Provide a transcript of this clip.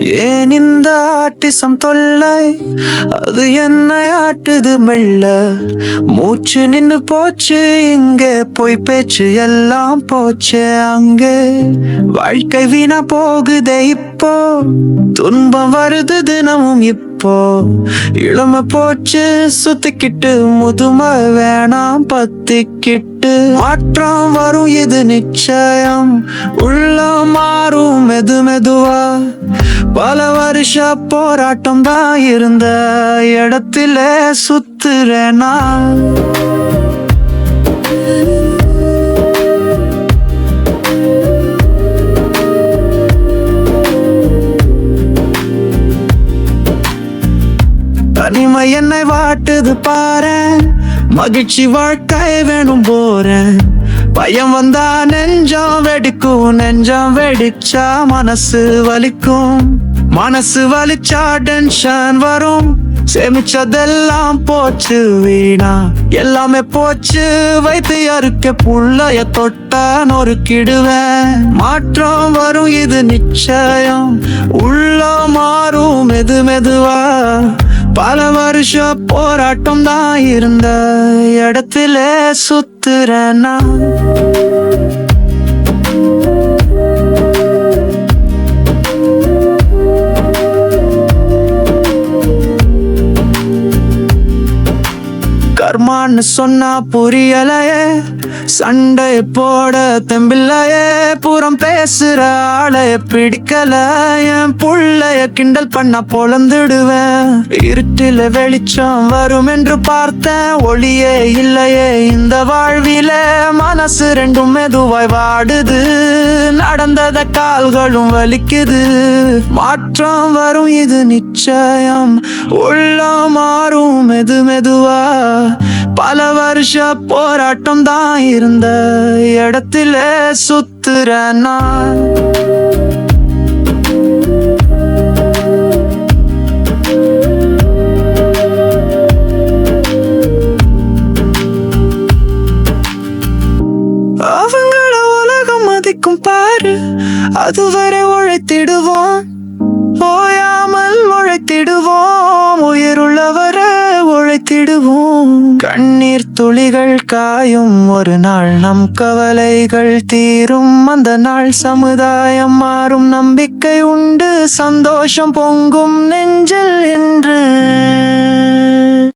ஏன் இந்த ஆட்டிசம் தொல்லை? அது என்னை ஆட்டுது மெல்ல. மூச்சு நின்னு போச்சு இங்கே போய் பேச்சு எல்லாம் போச்சு அங்கே. வாழ்க்கை வீணா போகுதே இப்போ. துன்பம் வருது தினமும் இப்போ. இளம போச்சு சுத்திக்கிட்டு முதுமை வேணாம் பத்திக்கிட்டு. மாற்றம் வரும் இது நிச்சயம். உள்ளமா மெது மெதுவா பல வருஷ போராட்டம் தான் இருந்த இடத்துல சுத்துறேனா தனிமை என்னை வாட்டுது பாரு. மகிழ்ச்சி வாழ்க்கை வேணும் போறேன். பயம் வந்தா நெஞ்சம் வெடிக்கும் நெஞ்சம் வெடிச்சா மனசு வலிக்கும். மனசு வலிச்சா டென்ஷன் வரும். சேமிச்சதெல்லாம் போச்சு வீணா. எல்லாமே போச்சு வைத்து அறுக்க புள்ளைய தொட்டா நொறுக்கிடுவேன். மாற்றம் வரும் இது நிச்சயம். உள்ள மாறும் மெது மெதுவா. பல வருஷ போராட்டம் தான் இருந்த இடத்துல சுத்துறேன்னா கர்மான்னு சொன்னா புரியலையே. சண்டை போட தெம்பில்லையே. புறம் பேசுற ஆளைய பிடிக்கல. என் புள்ளைய கிண்டல் பண்ண பொழந்துடுவேன். இருட்டில வெளிச்சம் வரும் என்று பார்த்தேன். ஒளியே இல்லையே இந்த வாழ்வில. மனசு ரெண்டும் மெதுவாய் வாடுது. நடந்தத கால்களும் வலிக்குது. மாற்றம் வரும் இது நிச்சயம். உள்ள மாறும் மெது மெதுவா. பல வருஷ போராட்டம் தான் இருந்த இடத்துல சுத்துற நான். அவங்கள உலகம் மதிக்கும் பாரு அதுவரை உழைத்திடுவோம். ஓயாமல் உழைத்திடுவோம். உயிர் கண்ணீர் துளிகள் காயும் ஒரு நாள் நம் கவலைகள் தீரும். அந்த நாள் சமுதாயம் மாறும் நம்பிக்கை உண்டு சந்தோஷம் பொங்கும் நெஞ்சில் என்று